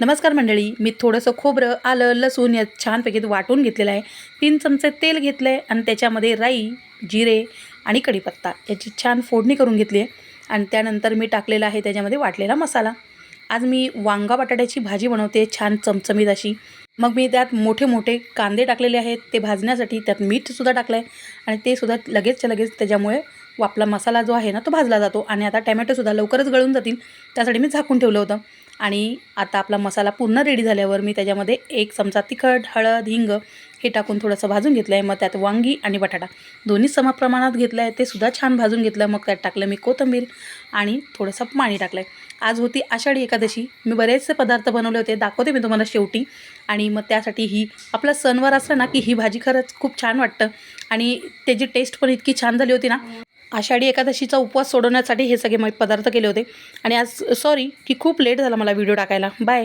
नमस्कार मंडळी मी थोडंसं खोबरं आलं लसूण या छानपैकी वाटून घेतलेलं आहे. तीन चमचे तेल घेतलं आहे आणि त्याच्यामध्ये राई जिरे आणि कढीपत्ता याची छान फोडणी करून घेतली आहे. आणि त्यानंतर मी टाकलेला आहे त्याच्यामध्ये वाटलेला मसाला. आज मी वांगा बटाट्याची भाजी बनवते छान चमचमीत अशी. मग मी त्यात मोठे मोठे कांदे टाकलेले आहेत ते भाजण्यासाठी त्यात मीठसुद्धा टाकलं आहे आणि ते सुद्धा लगेचच्या लगेच त्याच्यामुळे आपला मसाला जो आहे ना तो भाजला जातो आणि आता टॅमॅटोसुद्धा लवकरच गळून जातील त्यासाठी मी झाकून ठेवलं होतं. आणि आता आपला मसाला पूर्ण रेडी झाल्यावर मी त्याच्यामध्ये एक चमचा तिखट हळद हिंग हे टाकून थोडंसं भाजून घेतलं आहे मग त्यात वांगी आणि बटाटा. दोन्ही समप्रमाणात घेतलं आहे ते सुद्धा छान भाजून घेतलं. मग त्यात टाकलं मी कोथिंबीर आणि थोडंसं पाणी टाकलं आहे आज होती आषाढी एकादशी. मी बरेचसे पदार्थ बनवले होते. दाखवते मी तुम्हाला शेवटी. आणि मग त्यासाठी ही आपला सणवार असला ना की ही भाजी खरंच खूप छान वाटतं. आणि त्याची टेस्ट पण इतकी छान झाली होती ना आषाढी एकादशीचा उपवास सोडवण्यासाठी हे सगळे मग पदार्थ केले होते. आणि आज सॉरी की खूप लेट झाला मला व्हिडिओ टाकायला. बाय